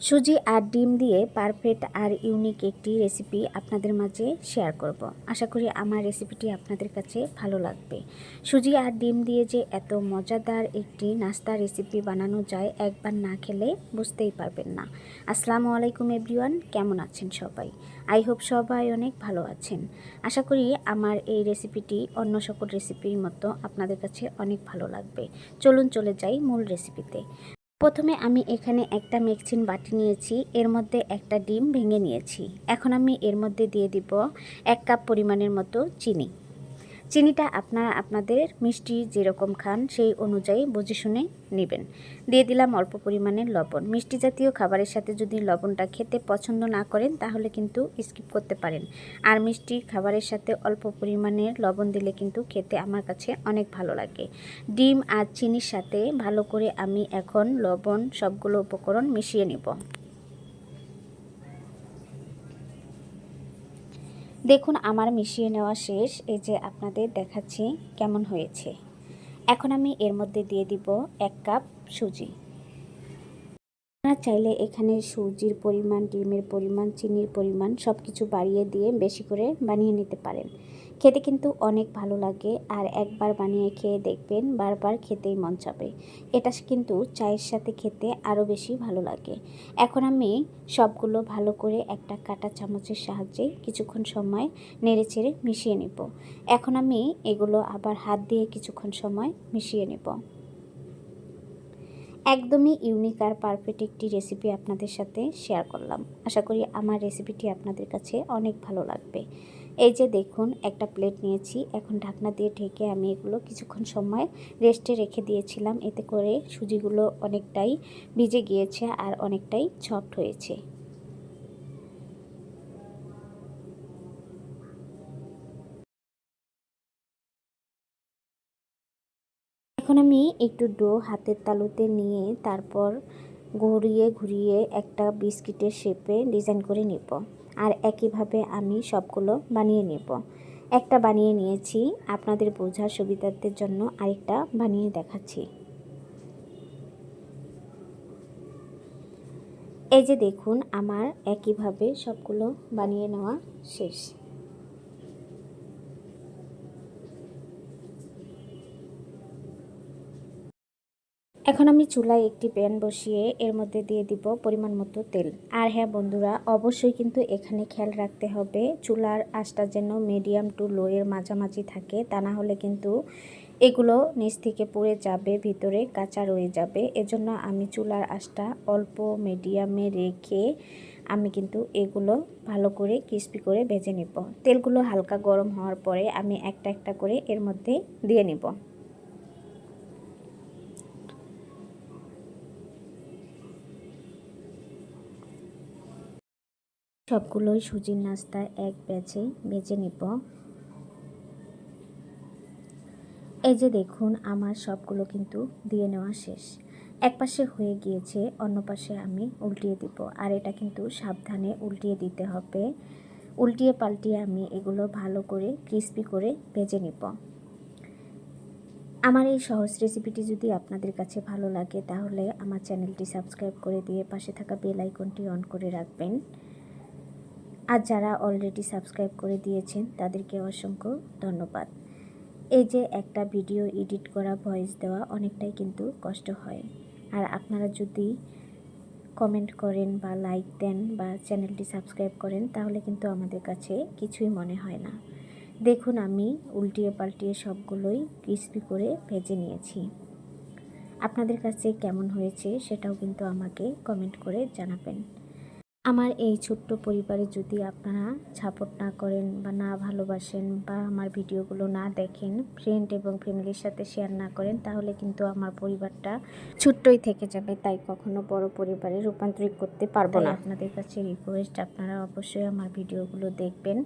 সুজি আর ডিম দিয়ে পারফেক্ট আর ইউনিক একটি রেসিপি আপনাদের মাঝে শেয়ার করব। আশা করি আমার রেসিপিটি আপনাদের কাছে ভালো লাগবে। সুজি আর ডিম দিয়ে যে এত মজাদার একটি নাস্তা রেসিপি বানানো যায়, একবার না খেলে বুঝতেই পারবেন না। আসসালামু আলাইকুম এভরিওয়ান কেমন আছেন সবাই? আই হোপ সবাই অনেক ভালো আছেন। আশা করি আমার এই রেসিপিটি অন্য সকল রেসিপির মতো আপনাদের কাছে অনেক ভালো লাগবে। চলুন চলে যাই মূল রেসিপিতে প্রথমে আমি এখানে একটা মিক্সিন বাটি নিয়েছি, এর মধ্যে একটা ডিম ভেঙে নিয়েছি। এখন আমি এর মধ্যে দিয়ে দিব এক কাপ পরিমাণের মতো চিনি। চিনিটা আপনারা আপনাদের মিষ্টি যেরকম খান সেই অনুযায়ী বুঝে শুনে নেবেন। দিয়ে দিলাম অল্প পরিমাণের লবণ। মিষ্টি জাতীয় খাবারের সাথে যদি লবণটা খেতে পছন্দ না করেন, তাহলে কিন্তু স্কিপ করতে পারেন। আর মিষ্টি খাবারের সাথে অল্প পরিমাণের লবণ দিলে কিন্তু খেতে আমার কাছে অনেক ভালো লাগে। ডিম আর চিনির সাথে ভালো করে আমি এখন লবণ সবগুলো উপকরণ মিশিয়ে নেব। দেখুন, আমার মিশিয়ে নেওয়া শেষ। এই যে আপনাদের দেখাচ্ছি কেমন হয়েছে। এখন আমি এর মধ্যে দিয়ে দিব এক কাপ সুজি। আপনারা চাইলে এখানে সুজির পরিমাণ, ডিমের পরিমাণ, চিনির পরিমাণ সব কিছু বাড়িয়ে দিয়ে বেশি করে বানিয়ে নিতে পারেন। খেতে কিন্তু অনেক ভালো লাগে আর একবার বানিয়ে খেয়ে দেখবেন বারবার খেতেই মন চাবে। এটা কিন্তু চায়ের সাথে খেতে আরও বেশি ভালো লাগে। এখন আমি সবগুলো ভালো করে একটা কাটা চামচের সাহায্যে কিছুক্ষণ সময় নেড়ে চেড়ে মিশিয়ে নেব। এখন আমি এগুলো আবার হাত দিয়ে কিছুক্ষণ সময় মিশিয়ে নেব। একদমই ইউনিক আর পারফেক্ট একটি রেসিপি আপনাদের সাথে শেয়ার করলাম। আশা করি আমার রেসিপিটি আপনাদের কাছে অনেক ভালো লাগবে। এই যে দেখুন, একটা প্লেট নিয়েছি। এখন ঢাকনা দিয়ে ঢেকে আমি এগুলো কিছুক্ষণ সময় রেস্টে রেখে দিয়েছিলাম। এতে করে সুজিগুলো অনেকটাই ভিজে গিয়েছে আর অনেকটাই সফট হয়েছে। এখন আমি একটু ডো হাতের তালুতে নিয়ে তারপর ঘুরিয়ে ঘুরিয়ে একটা বিস্কিটের শেপে ডিজাইন করে নেব। আর একইভাবে আমি সবগুলো বানিয়ে নেব। একটা বানিয়ে নিয়েছি, আপনাদের বোঝার সুবিধার্থের জন্য আরেকটা বানিয়ে দেখাচ্ছি। এই যে দেখুন, আমার একইভাবে সবগুলো বানিয়ে নেওয়া শেষ। এখন আমি চুলায় একটি প্যান বসিয়ে এর মধ্যে দিয়ে দিব পরিমাণ মতো তেল। আর হ্যাঁ বন্ধুরা, অবশ্যই কিন্তু এখানে খেয়াল রাখতে হবে, চুলার আঁচটা যেন মিডিয়াম টু লো এর মাঝামাঝি থাকে, তা না হলে কিন্তু এগুলো নিচ থেকে পুড়ে যাবে, ভিতরে কাঁচা রয়ে যাবে। এজন্য আমি চুলার আঁচটা অল্প মিডিয়ামে রেখে আমি কিন্তু এগুলো ভালো করে ক্রিস্পি করে ভেজে নিব। তেলগুলো হালকা গরম হওয়ার পরে আমি একটা একটা করে এর মধ্যে দিয়ে নিব। সবগুলোই সুজির নাস্তা এক ব্যাচে বেজে নিব। এই যে দেখুন, আমার সবগুলো কিন্তু দিয়ে নেওয়া শেষ। এক পাশে হয়ে গিয়েছে, অন্য পাশে আমি উল্টিয়ে দিব। আর এটা কিন্তু সাবধানে উল্টিয়ে দিতে হবে। উল্টিয়ে পাল্টিয়ে আমি এগুলো ভালো করে ক্রিস্পি করে ভেজে নিব। আমার এই সহজ রেসিপিটি যদি আপনাদের কাছে ভালো লাগে, তাহলে আমার চ্যানেলটি সাবস্ক্রাইব করে দিয়ে পাশে থাকা বেল আইকনটি অন করে রাখবেন। আর যারা অলরেডি সাবস্ক্রাইব করে দিয়েছেন, তাদেরকে অসংখ্য ধন্যবাদ। এই যে একটা ভিডিও এডিট করা ভয়েস দেওয়া, অনেকটাই কিন্তু কষ্ট হয়। আর আপনারা যদি কমেন্ট করেন বা লাইক দেন বা চ্যানেলটি সাবস্ক্রাইব করেন, তাহলে কিন্তু আমাদের কাছে কিছুই মনে হয় না। দেখুন, আমি উল্টিয়ে পাল্টিয়ে সবগুলোই ক্রিস্পি করে ভেজে নিয়েছি। আপনাদের কাছে কেমন হয়েছে সেটাও কিন্তু আমাকে কমেন্ট করে জানাবেন। আমার এই ছোট্ট পরিবারে যদি আপনারা সাপোর্ট না করেন বা না ভালোবাসেন বা আমার ভিডিওগুলো না দেখেন ফ্রেন্ড এবং ফ্যামিলির সাথে শেয়ার না করেন তাহলে কিন্তু আমার পরিবারটা ছোট্টই থেকে যাবে। তাই কখনো বড় পরিবারে রূপান্তরিত করতে পারব না। আপনাদের কাছে রিকোয়েস্ট আপনারা অবশ্যই আমার ভিডিওগুলো দেখবেন।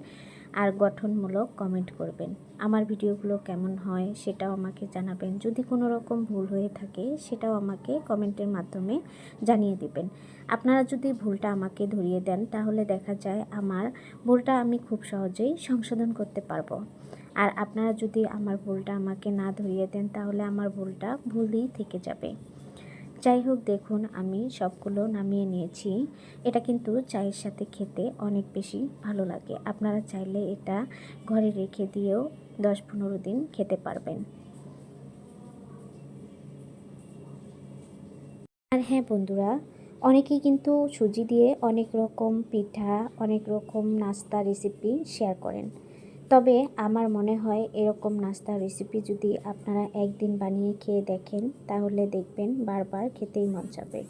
আর গঠনমূলক কমেন্ট করবেন। আমার ভিডিওগুলো কেমন হয় সেটাও আমাকে জানাবেন। যদি কোনো রকম ভুল হয়ে থাকে সেটাও আমাকে কমেন্টের মাধ্যমে জানিয়ে দিবেন। আপনারা যদি ভুলটা আমাকে ধরিয়ে দেন তাহলে দেখা যায় আমার ভুলটা আমি খুব সহজেই সংশোধন করতে পারব। আর আপনারা যদি আমার ভুলটা আমাকে না ধরিয়ে দেন তাহলে আমার ভুলটা ভুলই থেকে যাবে। যাই হোক, দেখুন, আমি সবগুলো নামিয়ে নিয়েছি। এটা কিন্তু চায়ের সাথে খেতে অনেক বেশি ভালো লাগে। আপনারা চাইলে এটা ঘরে রেখে দিয়েও দশ পনেরো দিন খেতে পারবেন। আর হ্যাঁ বন্ধুরা, অনেকেই কিন্তু সুজি দিয়ে অনেক রকম পিঠা, অনেক রকম নাস্তা রেসিপি শেয়ার করেন। তবে আমার মনে হয় এরকম নাস্তা রেসিপি যদি আপনারা একদিন বানিয়ে খেয়ে দেখেন, তাহলে দেখবেন বারবার খেতেই মন যাবে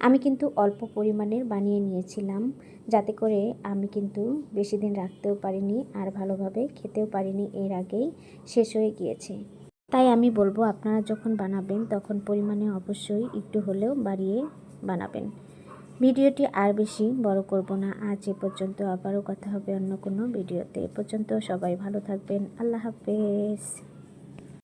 আমি কিন্তু অল্প পরিমাণের বানিয়ে নিয়েছিলাম, যাতে করে আমি কিন্তু বেশি দিন রাখতেও পারিনি আর ভালোভাবে খেতেও পারিনি এর আগেই শেষ হয়ে গিয়েছে। তাই আমি বলব, আপনারা যখন বানাবেন তখন পরিমাণে অবশ্যই একটু হলেও বাড়িয়ে বানাবেন। ভিডিওটি আর বেশি বড় করব না। আজ এ পর্যন্ত। আবারও কথা হবে অন্য কোনো ভিডিওতে। এ পর্যন্ত সবাই ভালো থাকবেন। আল্লাহ হাফেজ।